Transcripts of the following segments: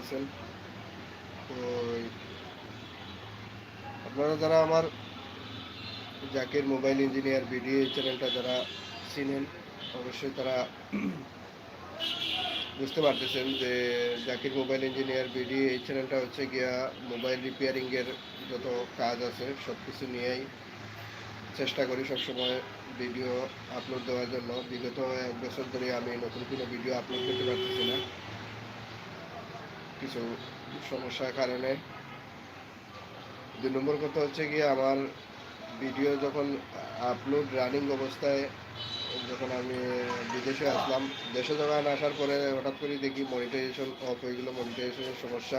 আছেন। আপনারা যারা আমার জাকির মোবাইল ইঞ্জিনিয়ার ভিডিও চ্যানেলটা যারা চিনেন, অবশ্যই তারা বুঝতে পারতেছেন যে জাকির মোবাইল ইঞ্জিনিয়ার ভিডিও এই চ্যানেলটা হচ্ছে গিয়া মোবাইল রিপেয়ারিংয়ের যত কাজ আছে সব কিছু নিয়েই চেষ্টা করি সবসময় ভিডিও আপলোড দেওয়ার জন্য। বিগত এক বছর ধরে আমি নতুন কোনো ভিডিও আপলোড করতে পারতেছি না। কিছু সমস্যার কারণে। দুই নম্বর কথা হচ্ছে কি, আমার ভিডিও যখন আপলোড রানিং অবস্থায় যখন আমি বিদেশে আসলাম, দেশে যখন আসার পরে হঠাৎ করে দেখি মনিটাইজেশন অফ হয়ে গেলো মনিটাইজেশনের সমস্যা।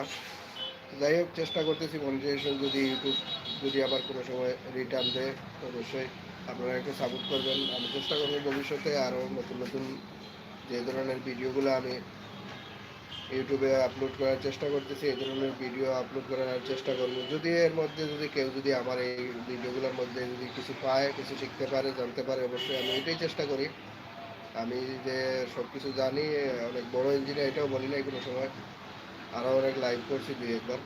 যাই হোক, চেষ্টা করতেছি মনিটাইজেশন যদি ইউটিউব যদি আবার কোনো সময় রিটার্ন দেয়, অবশ্যই আপনারা একটু সাপোর্ট করবেন। আমি চেষ্টা করব ভবিষ্যতে আরও নতুন নতুন যে ধরনের ভিডিওগুলো আমি ইউটিউবে আপলোড করার চেষ্টা করতেছি, এই ধরনের ভিডিও আপলোড করার চেষ্টা করব। যদি এর মধ্যে যদি কেউ যদি আমার এই ভিডিওগুলোর মধ্যে যদি কিছু পায়, কিছু শিখতে পারে, জানতে পারে, অবশ্যই আমি এটাই চেষ্টা করি। আমি যে সব কিছু জানি, অনেক বড় ইঞ্জিনিয়ার এটাও বলি নাই কোনো সময়। আরও অনেক লাইভ করছি দুই একবার।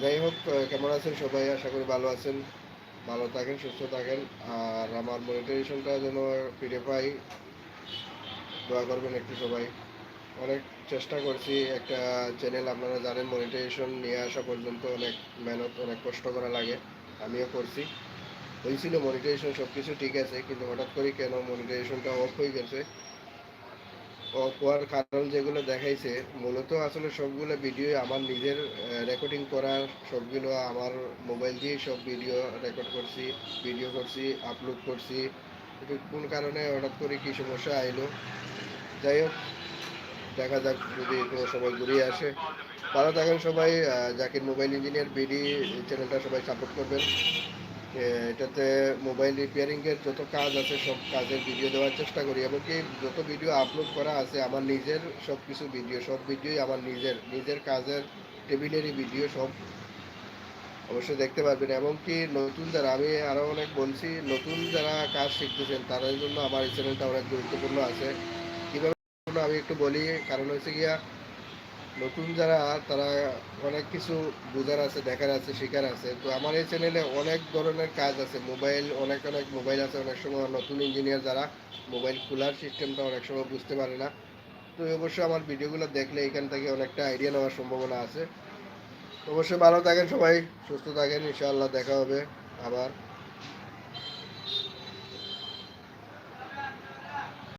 যাই হোক কেমন আছেন সবাই? আশা করি ভালো আছেন। ভালো থাকেন, সুস্থ থাকেন। আর আমার মনিটাইজেশনটা যেন ফিরে পাই, দোয়া করবেন একটু সবাই। অনেক চেষ্টা করছি, একটা চ্যানেল আপনারা জানেন মনিটাইজেশন নিয়ে আসা পর্যন্ত অনেক মেহনত, অনেক কষ্ট করা লাগে, আমিও করছি। হয়েছিল মনিটাইজেশন সব কিছু ঠিক আছে, কিন্তু হঠাৎ করে কেন মনিটাইজেশনটা অফ হয়ে গেছে? অফ হওয়ার কারণ যেগুলো দেখাইছে, মূলত আসলে সবগুলো ভিডিও আমার নিজের রেকর্ডিং করা সবগুলো আমার মোবাইল দিয়ে সব ভিডিও রেকর্ড করছি ভিডিও করছি আপলোড করছি। কোন কারণে হঠাৎ করে কী সমস্যা আইলো? যাই হোক দেখা যাক যদি কোনো সময় ঘুরিয়ে আসে। ভালো থাকেন সবাই জাকির মোবাইল ইঞ্জিনিয়ার, বিডি চ্যানেলটা সবাই সাপোর্ট করবেন। এটাতে মোবাইল রিপেয়ারিংয়ের যত কাজ আছে, সব কাজের ভিডিও দেওয়ার চেষ্টা করি। এমনকি যত ভিডিও আপলোড করা আছে, আমার নিজের সব কিছু ভিডিও সব ভিডিওই আমার নিজের নিজের কাজের টেবিলেরই ভিডিও সব অবশ্যই দেখতে পারবেন। এমনকি নতুন যারা, আমি আরও অনেক বলছি, নতুন যারা কাজ শিখতেছেন, তাদের জন্য আমার এই চ্যানেলটা অনেক গুরুত্বপূর্ণ আছে। আমি একটু বলি, কারণ হচ্ছে গিয়া নতুন যারা, তারা অনেক কিছু বোঝার আছে, দেখার আছে, শেখার আছে। তো আমার এই চ্যানেলে অনেক ধরনের কাজ আছে। মোবাইল, অনেক অনেক মোবাইল আছে, অনেক সময় নতুন ইঞ্জিনিয়ার যারা মোবাইল খোলার সিস্টেমটা অনেক সময় বুঝতে পারে না। তো অবশ্যই আমার ভিডিওগুলো দেখলে এখান থেকে অনেকটা আইডিয়া নেওয়ার সম্ভাবনা আছে। অবশ্যই ভালো থাকেন সবাই, সুস্থ থাকেন, ইনশাআল্লাহ দেখা হবে আবার।